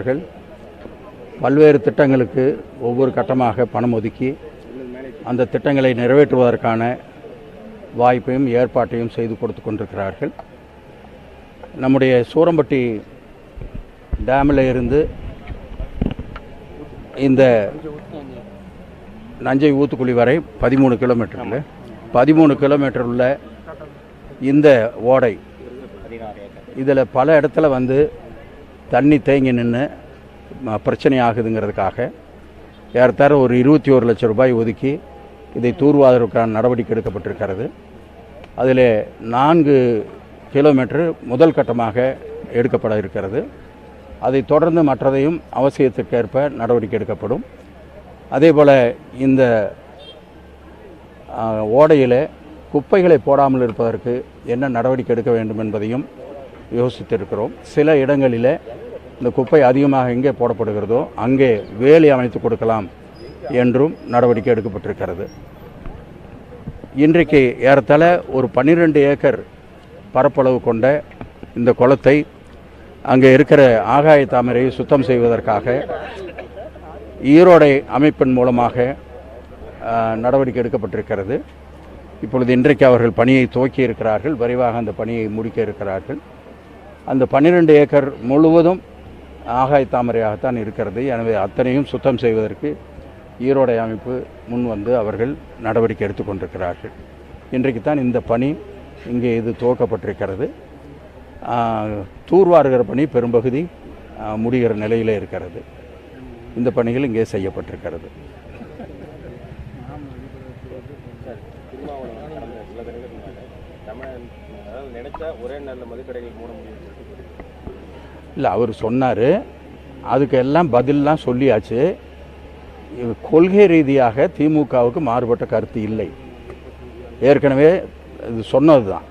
அவர்கள் பல்வேறு திட்டங்களுக்கு ஒவ்வொரு கட்டமாக பணம் ஒதுக்கி அந்த திட்டங்களை நிறைவேற்றுவதற்கான வாய்ப்பையும் ஏற்பாட்டையும் செய்து கொடுத்து கொண்டிருக்கிறார்கள். நம்முடைய சூரம்பட்டி டேமில் இருந்து இந்த நஞ்சை ஊத்துக்குழி வரை பதிமூணு கிலோமீட்டரில் பதிமூணு கிலோமீட்டர் உள்ள இந்த ஓடை இதில் பல இடத்துல வந்து தண்ணி தேங்கி நின்று பிரச்சனை ஆகுதுங்கிறதுக்காக ஏறத்தாழ ஒரு இருபத்தி ஒரு லட்சம் ரூபாய் ஒதுக்கி இதை தூர்வாதற்கான நடவடிக்கை எடுக்கப்பட்டிருக்கிறது. அதில் நான்கு கிலோமீட்டர் முதல் கட்டமாக எடுக்கப்பட இருக்கிறது. அதை தொடர்ந்து மற்றதையும் அவசியத்துக்கேற்ப நடவடிக்கை எடுக்கப்படும். அதேபோல் இந்த ஓடையில் குப்பைகளை போடாமல் இருப்பதற்கு என்ன நடவடிக்கை எடுக்க வேண்டும் என்பதையும் யோசித்திருக்கிறோம். சில இடங்களில் இந்த குப்பை அதிகமாக எங்கே போடப்படுகிறதோ அங்கே வேலி அமைத்து கொடுக்கலாம் என்றும் நடவடிக்கை எடுக்கப்பட்டிருக்கிறது. இன்றைக்கு ஏறத்தாழ ஒரு பன்னிரெண்டு ஏக்கர் பரப்பளவு கொண்ட இந்த குளத்தை அங்கே இருக்கிற ஆகாய தாமரையை சுத்தம் செய்வதற்காக ஈரோடை அமைப்பின் மூலமாக நடவடிக்கை எடுக்கப்பட்டிருக்கிறது. இப்பொழுது இன்றைக்கு அவர்கள் பணியை துவக்கி இருக்கிறார்கள் விரைவாக அந்த பணியை முடிக்க இருக்கிறார்கள். அந்த பன்னிரெண்டு ஏக்கர் முழுவதும் ஆகாய தாமரையாகத்தான் இருக்கிறது. எனவே அத்தனையும் சுத்தம் செய்வதற்கு ஈரோடை அமைப்பு முன் வந்து அவர்கள் நடவடிக்கை எடுத்துக்கொண்டிருக்கிறார்கள் இன்றைக்கு தான் இந்த பணி இங்கே இது துவக்கப்பட்டிருக்கிறது. தூர்வாருகிற பணி பெரும்பகுதி முடிகிற நிலையிலே இருக்கிறது. இந்த பணிகள் இங்கே செய்யப்பட்டிருக்கிறது. திருமாவளவன் கடந்த சில தினங்களுக்கு முன்னாடி தமிழ் அதாவது நினைச்சா ஒரே நாளில் மதுக்கடைகள் மூட முடியும்னு சொல்லிட்டு இல்லை அவர் சொன்னார். அதுக்கெல்லாம் எல்லாம் சொல்லியாச்சு. கொள்கை ரீதியாக திமுகவுக்கு மாறுபட்ட கருத்து இல்லை. ஏற்கனவே இது சொன்னது தான்